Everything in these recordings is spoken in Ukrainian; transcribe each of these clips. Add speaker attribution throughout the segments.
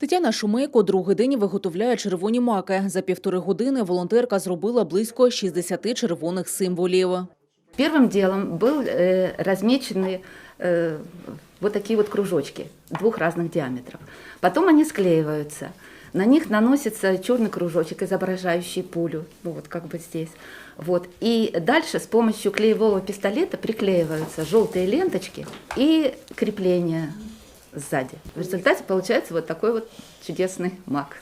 Speaker 1: Тетяна Шумейко другий день виготовляє червоні маки. За півтори години волонтерка зробила близько 60 червоних символів.
Speaker 2: Первым делом был э, размечены э, вот такие вот кружочки двух разных диаметров. Потом они склеиваются. На них наносится черный кружочек, изображающий пулю, ну вот как бы здесь. Вот. И дальше с помощью клеевого пистолета приклеиваются желтые ленточки и крепления сзади. В результате получается вот такой вот чудесный мак.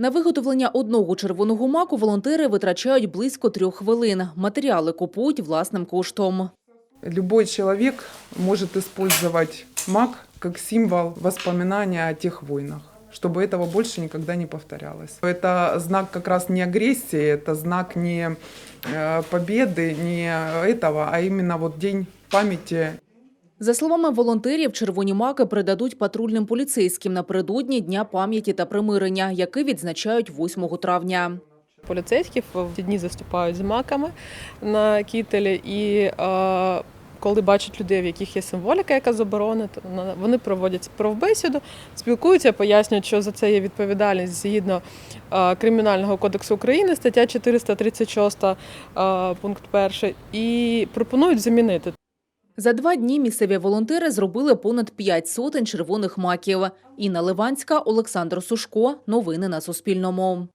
Speaker 1: На виготовлення одного червоного маку волонтери витрачають близько трьох хвилин. Матеріали купують власним коштом.
Speaker 3: Любой человек может использовать маг как символ воспоминания о тех войнах чтобы этого больше никогда не повторялось. Это знак как раз не агрессии, это знак не э, победы, не этого, а именно вот день памяти
Speaker 1: за словами волонтерів, червоні маки передадуть патрульним поліцейським напередодні Дня пам'яті та примирення, який відзначають 8 травня.
Speaker 4: Поліцейські в ті дні заступають з маками на кітелі, і е, коли бачать людей, в яких є символіка, яка заборонена, вони проводять правбесіду, спілкуються, пояснюють, що за це є відповідальність згідно е, Кримінального кодексу України, стаття 436, е, пункт 1, і пропонують замінити.
Speaker 1: За два дні місцеві волонтери зробили понад п'ять сотень червоних маків. Інна Ливанська, Олександр Сушко. Новини на Суспільному.